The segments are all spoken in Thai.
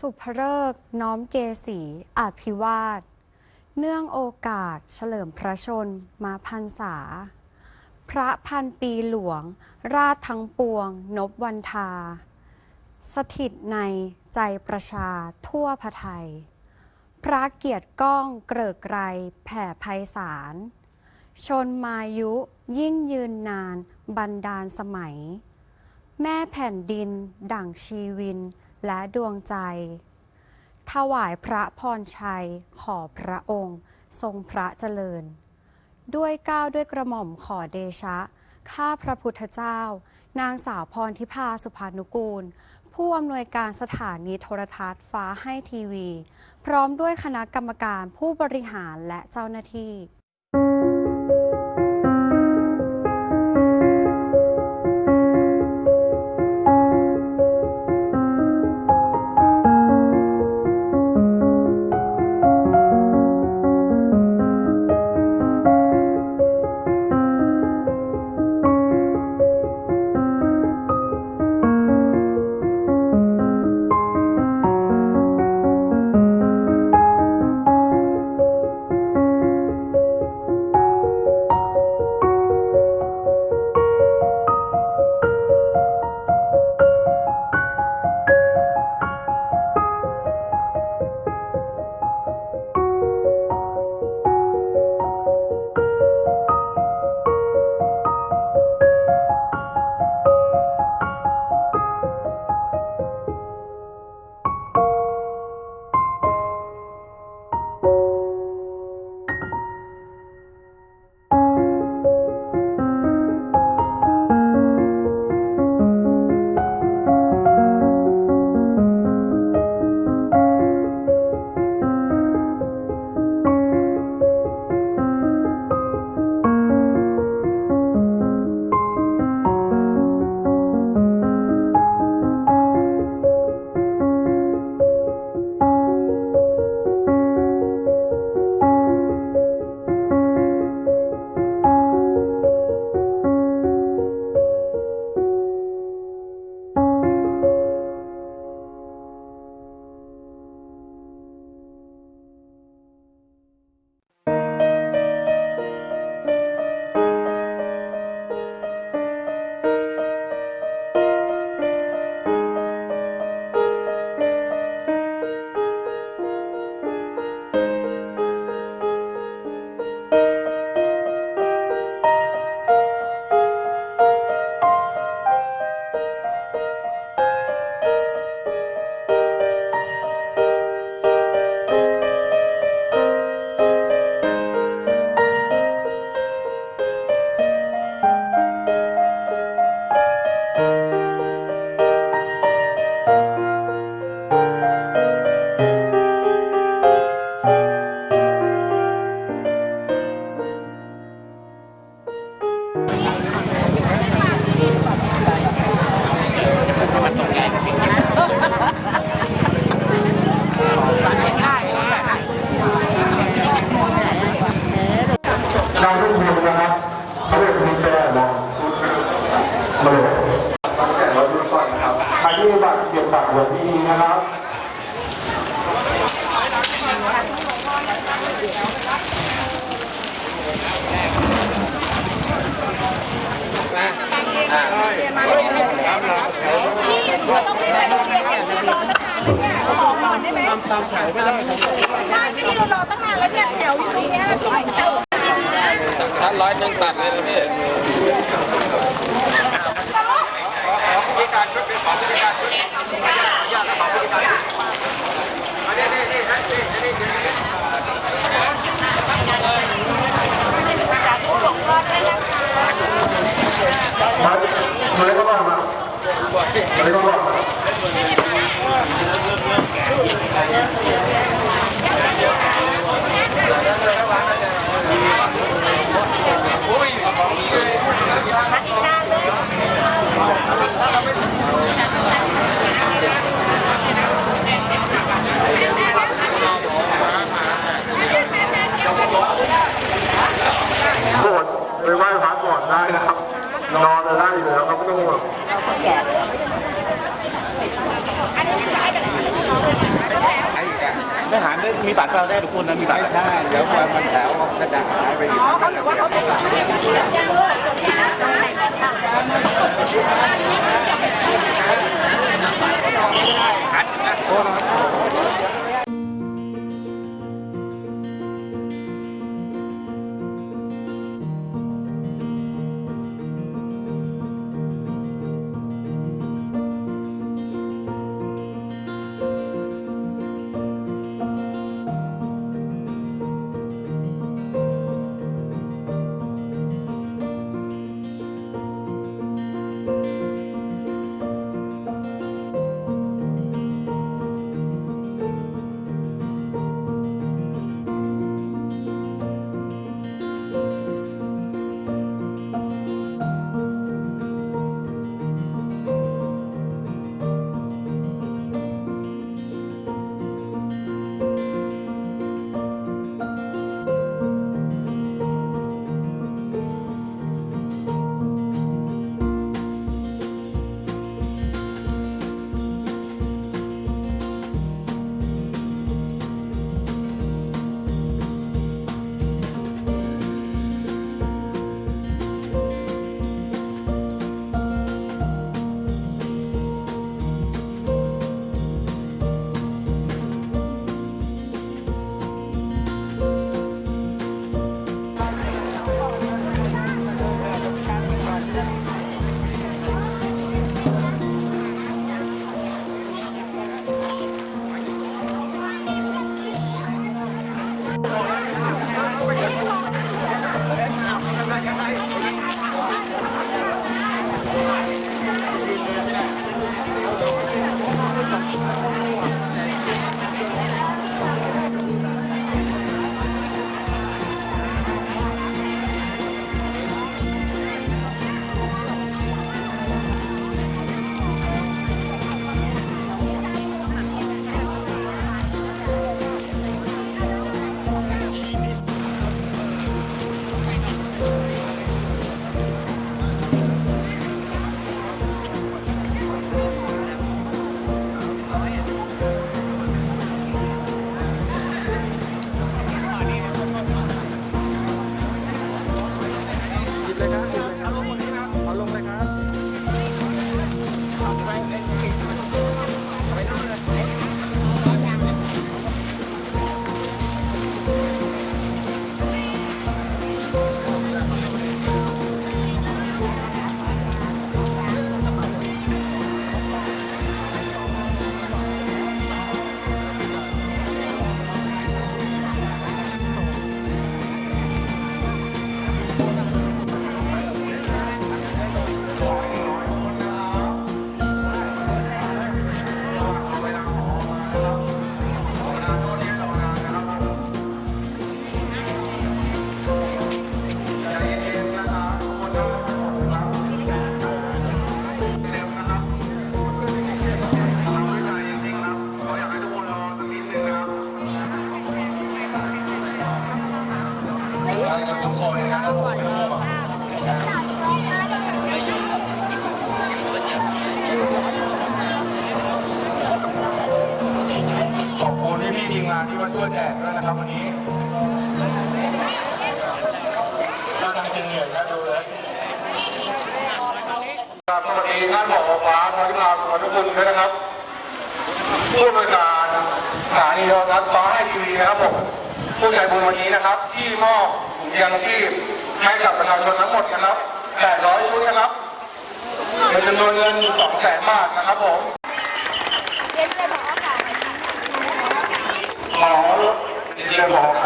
สุภเริกน้อมเกษีอภิวาท เนื่องโอกาสเฉลิมพระชนมาพันษา พระพันปีหลวง ราชทั้งปวง นบวันทา สถิตในใจประชาทั่วพระไทย พระเกียรติก้องเกริกไกรแผ่ไพศาล ชนมายุยิ่งยืนนานบันดาลสมัย แม่แผ่นดิน ดั่งชีวิน และดวงใจ ถวายพระพรชัยขอพระองค์ ทรงพระเจริญ ด้วยก้าวด้วยกระหม่อมขอเดชะ ข้าพระพุทธเจ้า นางสาวพรทิพาสุภานุกูล ผู้อำนวยการสถานีโทรทัศน์ฟ้าให้ทีวี พร้อมด้วยคณะกรรมการผู้บริหารและเจ้าหน้าที่ มีบัตรเราได้ทุกคนนะมีบัตรใช่เดี๋ยวมันแถวจะดังหายไปอ๋อเขาถือว่าเขาเป็แบบนี้อันนะาชนทั้งหมดนะครับ800ชุดนะครับเป็นจำนวนเงิน2แสนบาทนะครับผมขอเรียนบอค่ะ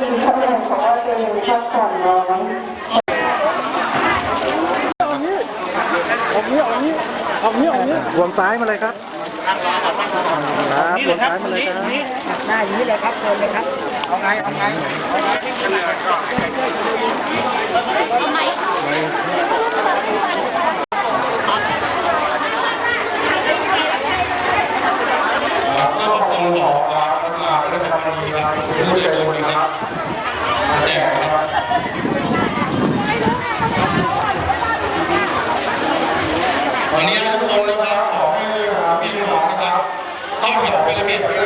กินข้าวแดงเพราว่าตัวเองข้าวก่อน้อยเอกนี้เอานี้เอานี้อานี้อานี้รวมซ้ายมาเลยครับครับรวมซ้ายมาเลยครับหน้าอย่างนี้เลยครับเดินเลยครับเอาไงเอาไงเอาไงเอาไง Hey,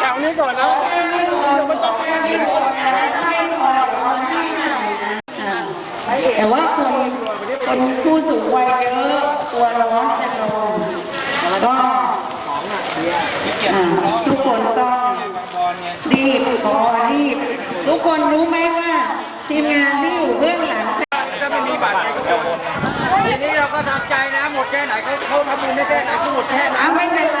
แถวนี้ก่อนนะมันต้องแต่ว่าคนคนผู้สูงวัยเยอะกลัวร้อนจะลงแล้วก็ทุกคนต้องรีบขอรีบ ทุกคนรู้ไหมว่า ทีมงานที่อยู่เบื้องหลังจะไม่มีบัตรก็จะ ไหนเขาเขาทำบุญได้แค่ไหนเขาหมดแค่ไหนไม่เป็นไร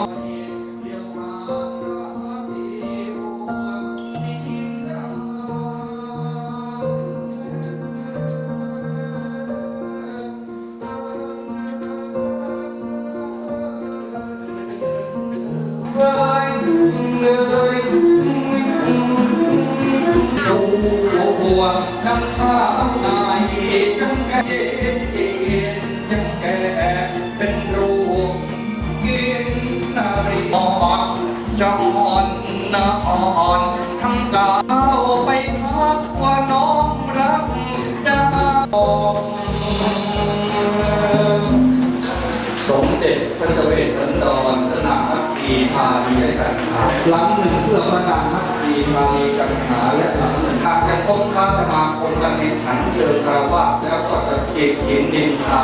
านีกันหาและหลังหนึ่งหากจะพบพระสมาคมกันในขันเชิญคารวะแล้วก็จะเก็บหินนินทา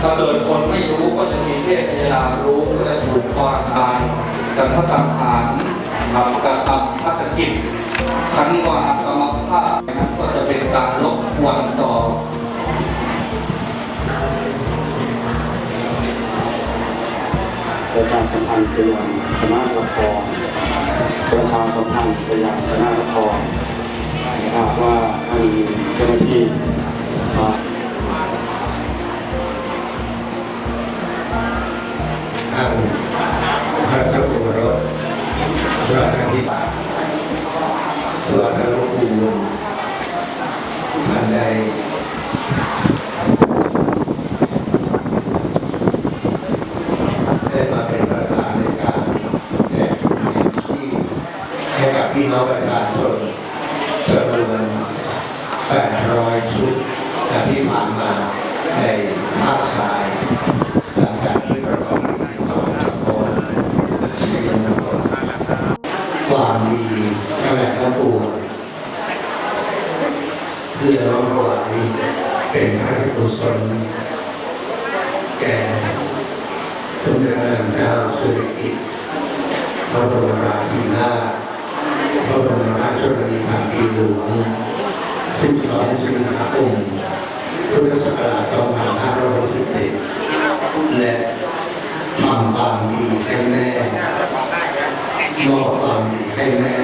ถ้าเกิดคนไม่รู้ก็จะมีเทพพยารู้ก็จะถูกคอรทานกันพระตังหารทำกระทำพัฒกิจขันวากรรมภาพนั้นก็จะเป็นการลบกวนต่อประชาสัมพันธ์ไปยังคณะละคร ประชาสัมพันธ์ไปยังคณะละครนะครับว่าท่านเจ้าหน้าที่มาทางพระเจ้าอยู่รถพระธิบาสวัสดิ์ภูมิท่านใดมาเป็นประธานในการแจกที่ให้กับพี่น้องประชาชนจำนวน800 ชุดแต่ที่ผ่านมาในภาคสาย หลังจากที่ประกอบพิธีถวายพระชีวิตมงคลความดีทั้งหลายทั้งปวงเพื่อร้องถวายเป็นพระราชกุศลแก่สมเด็จพระนางเจ้าสิริกิติ์พระบรมราชินีนาถพระบรมราชชนนีพันปีหลวง 12 สิงหาคมพุทธศักราช2517 และทำความดีให้แม่มอบความดีให้แม่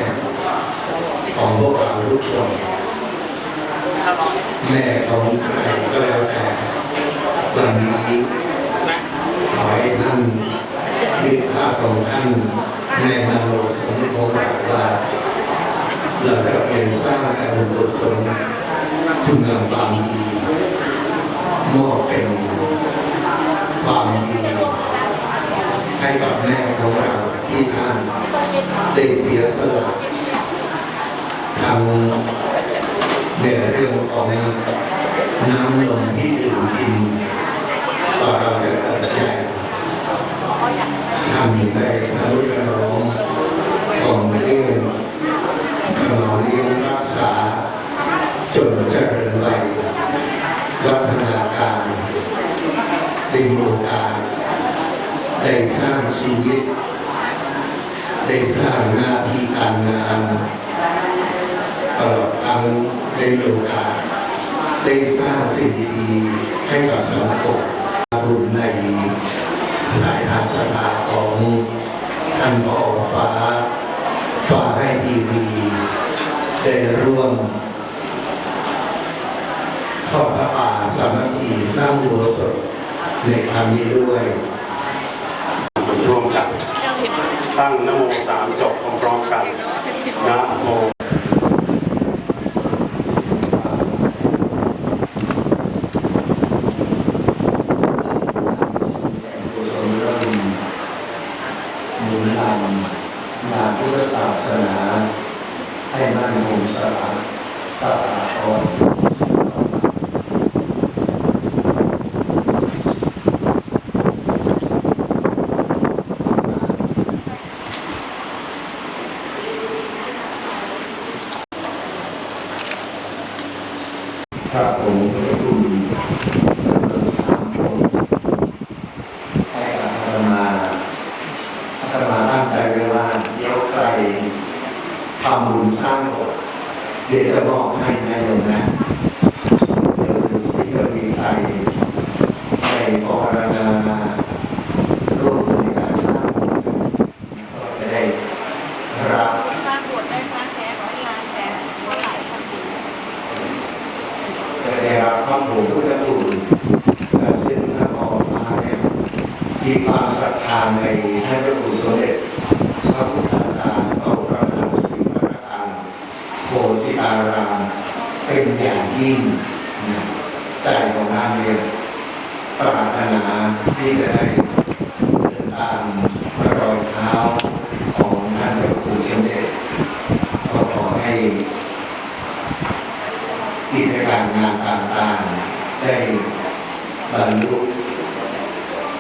ของพวกเราทุกคนแม่ของใครก็แล้วแต่วันนี้ขอให้ท่านยึดภาพของท่านในมโนสมโภชว่าเราจะเป็นสร้างอนุบุศลคุณงามความดีมอบเป็น ความดีให้กับแม่ของเราที่ท่านได้เสียสละทางในเรื่องของน้ำนมที่ดื่มกินต่อเราจะเกิดใจทำในอนุ นครั้งนี้ด้วย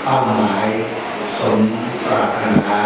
เป้าหมายสมปรารถนา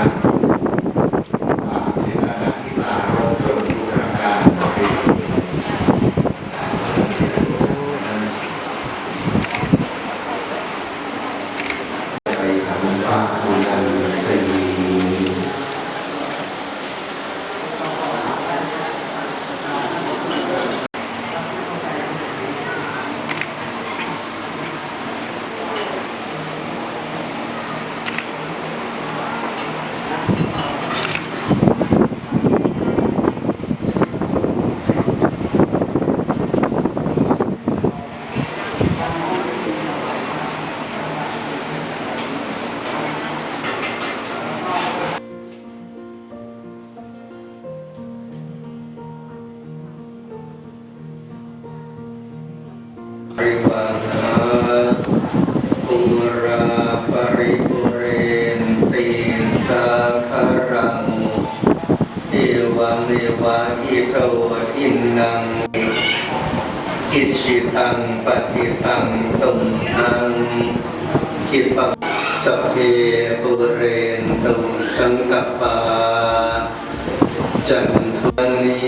จิตังปฏิตังตุมหังคิปังสเพปุเรนตุสังกปาจันทนี